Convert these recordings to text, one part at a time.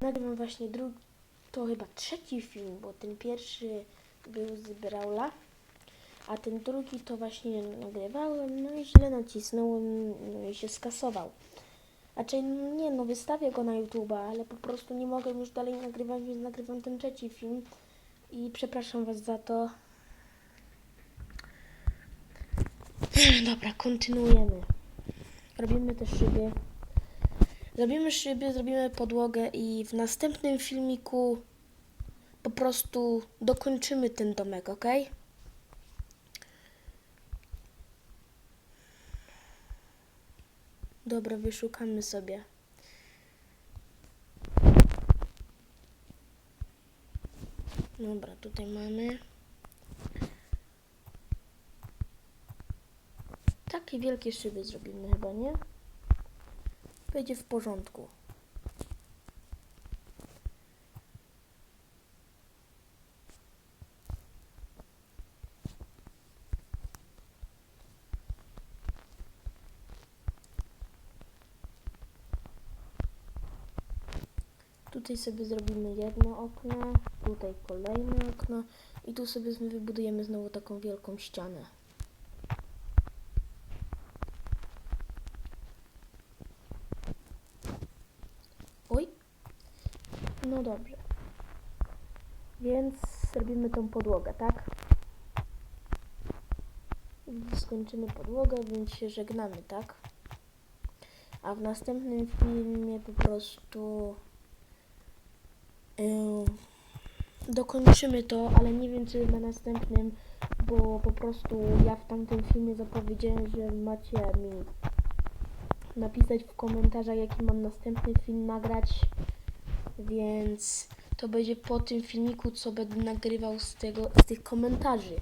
nagrywam właśnie drugi, to chyba trzeci film, bo ten pierwszy był z Brawla, a ten drugi to właśnie nagrywałem, no i źle nacisnąłem, no i się skasował. Znaczy, nie no, wystawię go na YouTube'a, ale po prostu nie mogę już dalej nagrywać, więc nagrywam ten trzeci film i przepraszam Was za to. Dobra, kontynuujemy. Robimy te szyby. Zrobimy szyby, zrobimy podłogę i w następnym filmiku po prostu dokończymy ten domek, ok? Dobra, wyszukamy sobie. Dobra, tutaj mamy. Takie wielkie szyby zrobimy chyba, nie? Będzie w porządku. Tutaj sobie zrobimy jedno okno, tutaj kolejne okno i tu sobie wybudujemy znowu taką wielką ścianę. No dobrze. Więc robimy tą podłogę, tak? Skończymy podłogę, więc się żegnamy, tak? A w następnym filmie po prostu yy, dokończymy to, ale nie wiem czy na następnym, bo po prostu ja w tamtym filmie zapowiedziałem, że macie mi napisać w komentarzach, jaki mam następny film nagrać, więc to będzie po tym filmiku, co będę nagrywał z, tego, z tych komentarzy.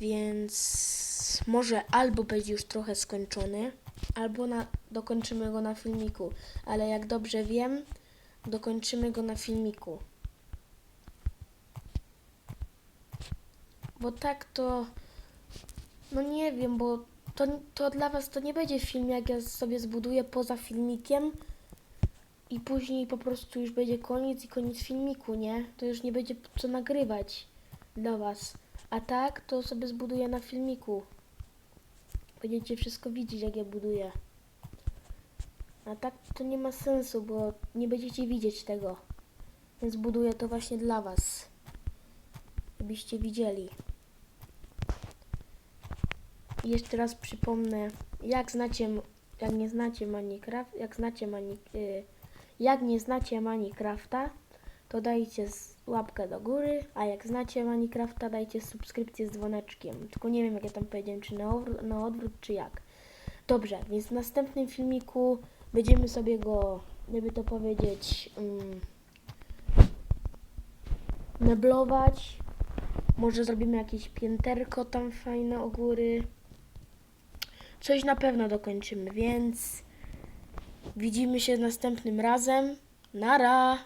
Więc może albo będzie już trochę skończony, albo na, dokończymy go na filmiku, ale jak dobrze wiem, dokończymy go na filmiku. Bo tak to, no nie wiem, bo to, to dla was to nie będzie film, jak ja sobie zbuduję poza filmikiem i później po prostu już będzie koniec i koniec filmiku, nie? To już nie będzie co nagrywać dla was. A tak, to sobie zbuduję na filmiku. Będziecie wszystko widzieć, jak ja buduję. A tak to nie ma sensu, bo nie będziecie widzieć tego. Więc buduję to właśnie dla was. Żebyście widzieli. I jeszcze raz przypomnę, jak znacie, jak nie znacie Minecraft, jak znacie Mani, y, jak nie znacie Minecrafta, to dajcie łapkę do góry, a jak znacie Minecrafta, dajcie subskrypcję z dzwoneczkiem. Tylko nie wiem, jak ja tam powiedziałem, czy na, na odwrót, czy jak. Dobrze, więc w następnym filmiku będziemy sobie go, jakby to powiedzieć, um, meblować. Może zrobimy jakieś pięterko tam fajne u góry. Coś na pewno dokończymy, więc widzimy się następnym razem. Nara!